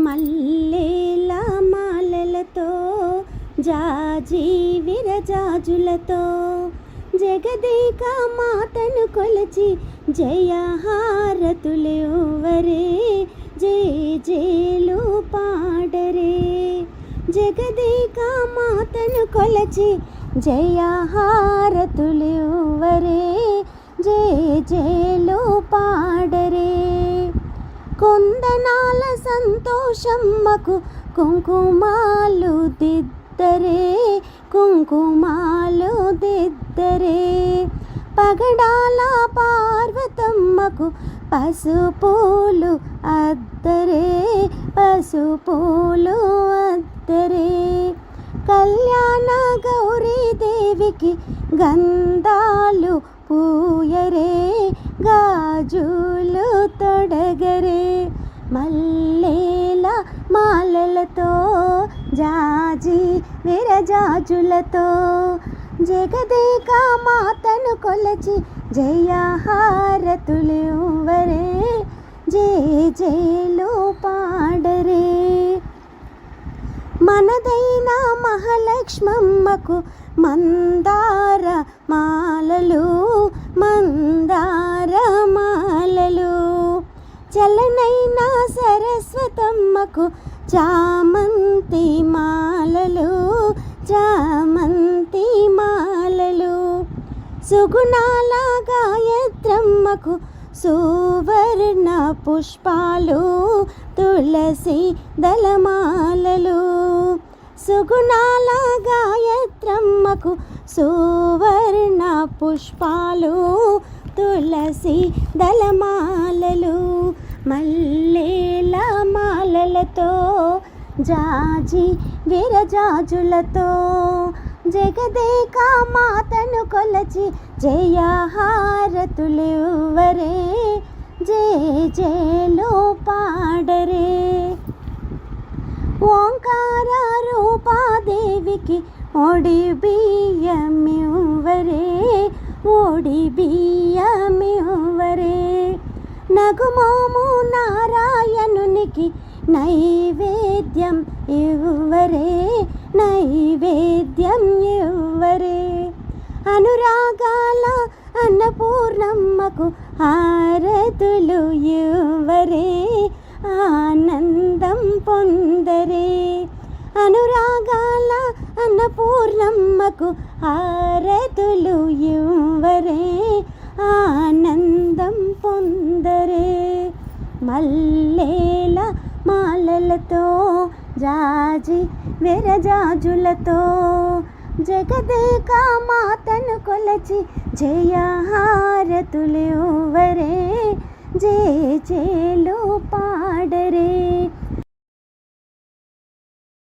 మల్లెల మాలలతో జాజీ విరజాజులతో. జగదేక మాతను కొలచి జయహారతులెవరే జయ జేలు పాడరే. జగదేక మాతను కొలచి జయహారతులెవరే జయ జేలు కొందనాల సంతోషమ్మకు కుంకుమాలు దిద్దరే కుంకుమాలు దిద్దరే. పగడాల పార్వతమ్మకు పసుపూలు అద్దరే పసుపూలు అద్దరే. కళ్యాణ గౌరీదేవికి గంధాలు మాలలతో జాజి విరజాజులతో జగదేక మాతను కొలచి జయహారతులెవరే జే జయలు పాడరే. మనదైన మహాలక్ష్మమ్మకు మందార మాలలు మందార చలనైన సరస్వతమ్మకు చామంతి మాలలు చామంతి మాలలు. సుగుణాల గాయత్రమ్మకు సువర్ణ పుష్పాలు తులసి దళమాలలు. సుగుణాల గాయత్రమ్మకు సువర్ణ పుష్పాలు తులసి దళమాలలు. మల్లేల మాలలతో జాజి విరజాజులతో జగదేక మాతను కొలచి జయహారతులెవ్వరే? జయ జయలు పాడరే. ఓంకార రూపాదేవికి ఒడి బియ్యమివ్వరే. ఒడి బియ్యమివ్వరే నగుమోము నారాయణునికి నైవేద్యం ఇవ్వరే నైవేద్యం ఇవ్వరే. అనురాగాల అన్నపూర్ణమ్మకు హారతులు ఇవ్వరే ఆనందం పొందరే. అనురాగాల అన్నపూర్ణమ్మకు హారతులు ఇవ్వరే. మల్లేల మాలలతో జాజి విరజాజులతో జగదేక మాతను కొలచి జయహారతులు వరే జయ చేలు పా